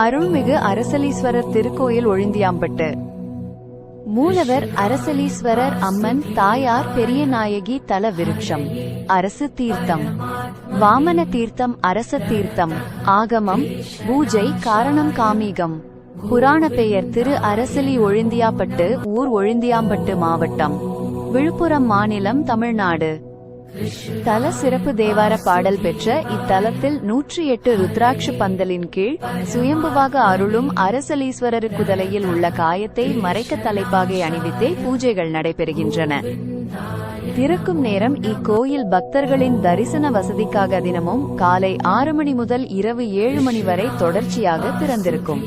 அருள்மிகு அரசலீஸ்வரர் திருக்கோயில் ஒழிந்தியாம்பட்டு. மூலவர் அரசலீஸ்வரர் அம்மன் தாயார் பெரியநாயகி தல விருட்சம். அரசு தீர்த்தம். வாமன தீர்த்தம் அரச தீர்த்தம். ஆகமம் பூஜை காரணம் காமீகம். புராண பெயர் திரு அரசலி ஒழிந்தியாப்பட்டு ஊர் ஒழிந்தியாம்பட்டு மாவட்டம். விழுப்புரம் மாநிலம் தமிழ்நாடு. தல சிறப்பு தேவார பாடல் பெற்ற இத்தலத்தில் நூற்றி எட்டு ருத்ராட்ச பந்தலின் கீழ் சுயம்புவாக அருளும் அரசலீஸ்வரருக்குதலையில் உள்ள காயத்தை மறைக்க தலைப்பாகை அணிவித்தே பூஜைகள் நடைபெறுகின்றன. திறக்கும் நேரம் இக்கோயில் பக்தர்களின் தரிசன வசதிக்காக தினமும் காலை ஆறு மணி முதல் இரவு ஏழு மணி வரை தொடர்ச்சியாக திறந்திருக்கும்.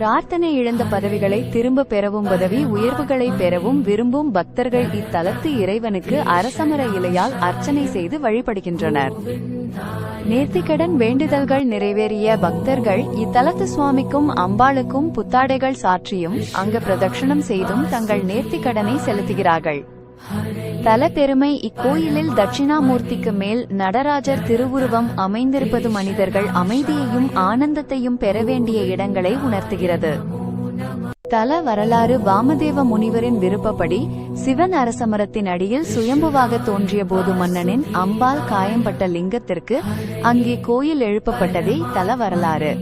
பிரார்த்தனை இழந்த பதவிகளை திரும்ப பெறவும் உதவி உயர்வுகளை பெறவும் விரும்பும் பக்தர்கள் இத்தலத்து இறைவனுக்கு அரசமர இலையால் அர்ச்சனை செய்து வழிபடுகின்றனர். நேர்த்திக்கடன் வேண்டுதல்கள் நிறைவேறிய பக்தர்கள் இத்தலத்து சுவாமிக்கும் அம்பாளுக்கும் புத்தாடைகள் சாற்றியும் அங்க பிரதட்சணம் செய்தும் தங்கள் நேர்த்திக்கடனை செலுத்துகிறார்கள். தல பெருமை இக்கோயிலில் தட்சிணாமூர்த்திக்கு மேல் நடராஜர் திருவுருவம் அமைந்திருப்பது மனிதர்கள் அமைதியையும் ஆனந்தத்தையும் பெற வேண்டிய இடங்களை உணர்த்துகிறது. தல வரலாறு வாமதேவ முனிவரின் விருப்பப்படி சிவன் அரசமரத்தின் அடியில் சுயம்புவாக தோன்றிய போது மன்னனின் அம்பால் காயம்பட்ட லிங்கத்திற்கு அங்கே கோயில் எழுப்பப்பட்டதே தல வரலாறு.